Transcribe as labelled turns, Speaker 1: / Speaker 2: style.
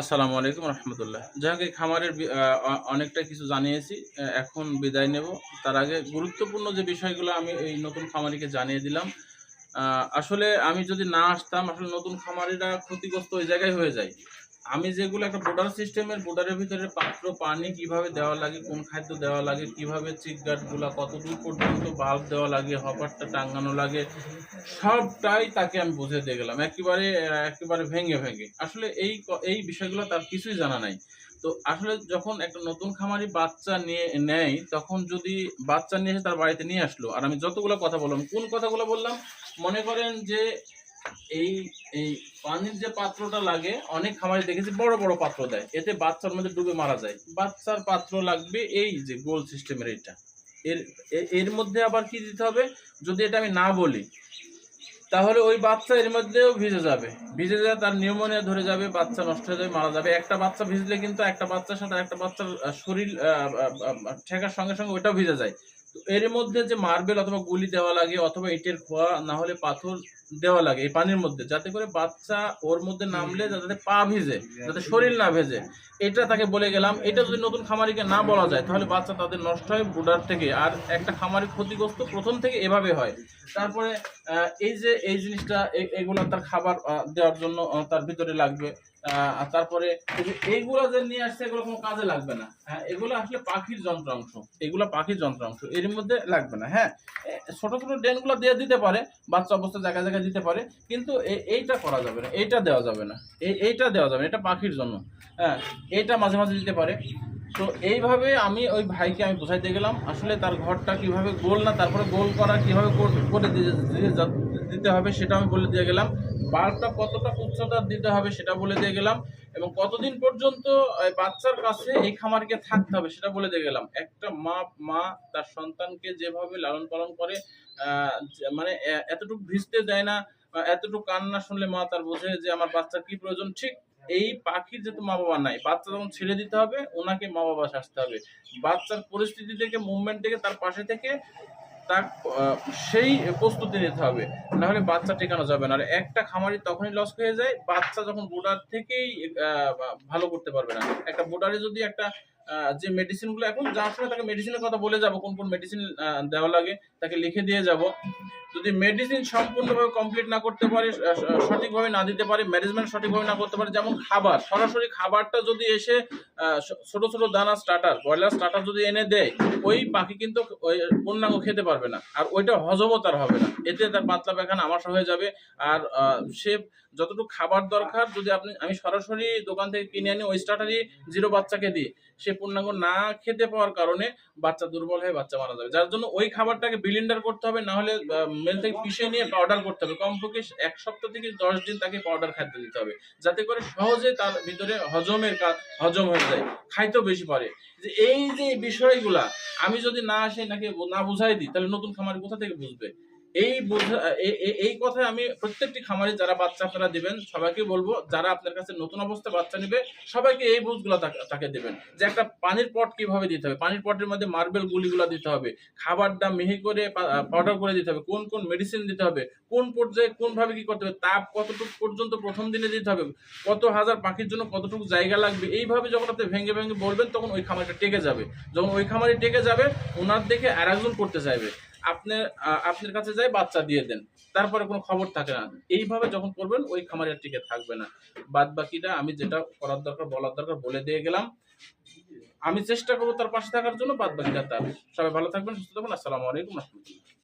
Speaker 1: আসসালামু আলাইকুম রহমতুল্লাহ। যাক এই খামারের অনেকটা কিছু জানিয়েছি এখন বিদায় নেব। তার আগে গুরুত্বপূর্ণ যে বিষয়গুলো আমি এই নতুন খামারিকে জানিয়ে দিলাম আসলে আমি যদি না আসতাম, আসলে নতুন খামারিরা ক্ষতিগ্রস্ত ওই জায়গায় হয়ে যায়। আমি যেগুলো একটা বোর্ডার সিস্টেমের বোর্ডারের ভিতরে পাত্র, পানি কীভাবে দেওয়া লাগে, কোন খাদ্য দেওয়া লাগে, কীভাবে চিক গার্ডগুলো কত দূর পর্যন্ত বাল্ব দেওয়া লাগে, হপারটা টাঙ্গানো লাগে, সবটাই তাকে আমি বুঝে দিয়ে গেলাম। একেবারে একেবারে ভেঙে ভেঙে। আসলে এই এই বিষয়গুলো তার কিছুই জানা নাই। তো আসলে যখন একটা নতুন খামারি বাচ্চা নিয়ে, নেয়, তখন যদি বাচ্চা নিয়ে তার বাড়িতে নিয়ে আসলো, আর আমি যতগুলো কথা বললাম, কোন কথাগুলো বললাম? মনে করেন যে এই এই পানির যে পাত্রটা লাগে, অনেক খামারে দেখেছি বড় বড় পাত্র দেয়। এতে বাচ্চার মধ্যে ডুবে মারা যায়। বাচ্চার পাত্র লাগবে এই যে গোল সিস্টেমের এটা এর এর মধ্যে আবার কি দিতে হবে? যদি এটা আমি না বলি, তাহলে ওই বাচ্চা এর মধ্যেও ভিজে যাবে। ভিজে যায় তার নিউমোনিয়া ধরে যাবে, বাচ্চা নষ্ট হয়ে যাবে, মারা যাবে। একটা বাচ্চা ভিজলে কিন্তু একটা বাচ্চার সাথে একটা বাচ্চার শরীর ঠেকার সঙ্গে সঙ্গে ওটাও ভিজে যায়। তো এর মধ্যে যে মার্বেল অথবা গুলি দেওয়া লাগে অথবা ইটের খোয়া না হলে পাথর দেওয়া লাগে এই পানির মধ্যে যাতে করে বাচ্চা ওর মধ্যে নামলে যাতে পা ভিজে যাতে শরীর না ভেজে। এটা তাকে বলে গেলাম এটা যদি নতুন খামারিকে না বলা যায় তাহলে বাচ্চা তাদের নষ্ট হয় বুডার থেকে। আর একটা খামারি ক্ষতিগ্রস্ত প্রথম থেকে এভাবে হয়। তারপরে আহ, এই যে এই জিনিসটা এগুলো তার খাবার দেওয়ার জন্য তার ভিতরে লাগবে। তারপরে এইগুলো যে নিয়ে আসছে, এগুলো কোনো কাজে লাগবে না। হ্যাঁ এগুলো আসলে পাখির যন্ত্রাংশ। এগুলো পাখির যন্ত্রাংশ। এর মধ্যে লাগবে না। হ্যাঁ ছোট ছোট ড্রেনগুলো দিয়ে দিতে পারে, বাচ্চা অবস্থা জায়গায় জায়গায় দিতে পারে, কিন্তু এইটা করা যাবে না, এইটা দেওয়া যাবে না এই এইটা দেওয়া যাবে এটা পাখির জন্য। হ্যাঁ এইটা মাঝে মাঝে দিতে পারে। তো এইভাবে আমি ওই ভাইকে আমি বোঝাইতে গেলাম, আসলে তার ঘরটা কীভাবে গোল না, তারপরে গোল করা কীভাবে করে দিতে হবে সেটা আমি বলে দিয়ে গেলাম। বাল্বটা কতটা উচ্চতা দিতে হবে সেটা বলে দিয়ে গেলাম। এবং কতদিন পর্যন্ত বাচ্চার কাছে এই খামারকে থাকতে হবে সেটা বলে দিয়ে গেলাম। একটা মা মা তার সন্তানকে যেভাবে লালন পালন করে মানে এতটুকু ভিজতে দেয় না এতটুকু কান্না শুনলে মা তার বোঝে যে, আমার বাচ্চার কি প্রয়োজন? ঠিক এই পাখির যেহেতু মা বাবা নাই, বাচ্চা যখন ছেড়ে দিতে হবে, ওনাকে মা বাবা আসতে হবে। বাচ্চার পরিস্থিতি থেকে মুভমেন্ট থেকে তার পাশে থেকে তার সেই প্রস্তুতি নিতে হবে। নাহলে বাচ্চা টেকানো যাবে না। আর একটা খামারি তখনই লস হয়ে যায়, বাচ্চা যখন বোর্ডার থেকেই ভালো করতে পারবে না। একটা বোর্ডারে যদি একটা যে মেডিসিনগুলো এখন যার সময় তাকে মেডিসিনের কথা বলে যাব, কোন কোন মেডিসিন দেওয়া লাগে, তাকে লিখে দিয়ে যাব। যদি মেডিসিন সম্পূর্ণভাবে কমপ্লিট না করতে পারে সঠিকভাবে না দিতে পারে ম্যানেজমেন্ট সঠিকভাবে না করতে পারে, যেমন খাবার, সরাসরি খাবারটা যদি এসে ছোট ছোট দানা স্টার্টার ব্রয়লার স্টার্টার যদি এনে দেয়, ওই পাখি কিন্তু ওই পূর্ণাঙ্গ খেতে পারবে না। আর ওইটা হজমও তার হবে না। এতে তার পাতলা পায়খানা আমাশা হয়ে যাবে। আর সে যতটুকু খাবার দরকার, যদি আপনি, আমি সরাসরি দোকান থেকে কিনে আনি, ওই স্টার্টারই জিরো বাচ্চাকে দিই। সে পূর্ণাঙ্গ না খেতে পাওয়ার কারণে বাচ্চা দুর্বল হয়ে বাচ্চা মারা যাবে। যার জন্য ওই খাবারটাকে বিলিন্ডার করতে হবে, না হলে মেল থেকে পিষে নিয়ে পাউডার করতে হবে। কমপক্ষে এক সপ্তাহ থেকে দশ দিন তাকে পাউডার খাদ্য দিতে হবে। যাতে করে সহজে তার ভিতরে হজমের কাজ, হজম হয়ে যায়, খাইতেও বেশি পারে। যে এই যে বিষয়গুলা, আমি যদি না আসে নাকি না বুঝাই দিই, তাহলে নতুন খামার কোথা থেকে বুঝবে? এই এই কথায় আমি প্রত্যেকটি খামারে যারা বাচ্চা আপনারা দিবেন, সবাইকে বলব, যারা আপনার কাছে নতুন অবস্থায় বাচ্চা নেবে, সবাইকে এই বুঝগুলো তাকে দেবেন। যে একটা পানির পট কীভাবে দিতে হবে? পানির পটের মধ্যে মার্বেল গুলিগুলো দিতে হবে। খাবারটা মিহি করে পাউডার করে দিতে হবে। কোন কোন মেডিসিন দিতে হবে? কোন পর্যায়ে কোন ভাবে কি করতে হবে? তাপ কতটুকু পর্যন্ত প্রথম দিনে দিতে হবে? কত হাজার পাখির জন্য কতটুকু জায়গা লাগবে? এইভাবে যখন আপনি ভেঙে ভেঙে বলবেন, তখন ওই খামারটা টেকে যাবে। যখন ওই খামারে টেকে যাবে, ওনার দেখে আর করতে চাইবে। আপনি আপনার কাছে যাই বাচ্চা দিয়ে দেন, তারপরে কোনো খবর থাকে না। এইভাবে যখন করবেন, ওই খামারের টিকে থাকবে না। বাদ বাকিটা আমি যেটা করার দরকার, বলার দরকার, বলে দিয়ে গেলাম। আমি চেষ্টা করব তার পাশে থাকার জন্য বাদ বাকিটা তার। সবাই ভালো থাকবেন, সুস্থ থাকবেন। আসসালামু আলাইকুম, রহমতুল্লাহ।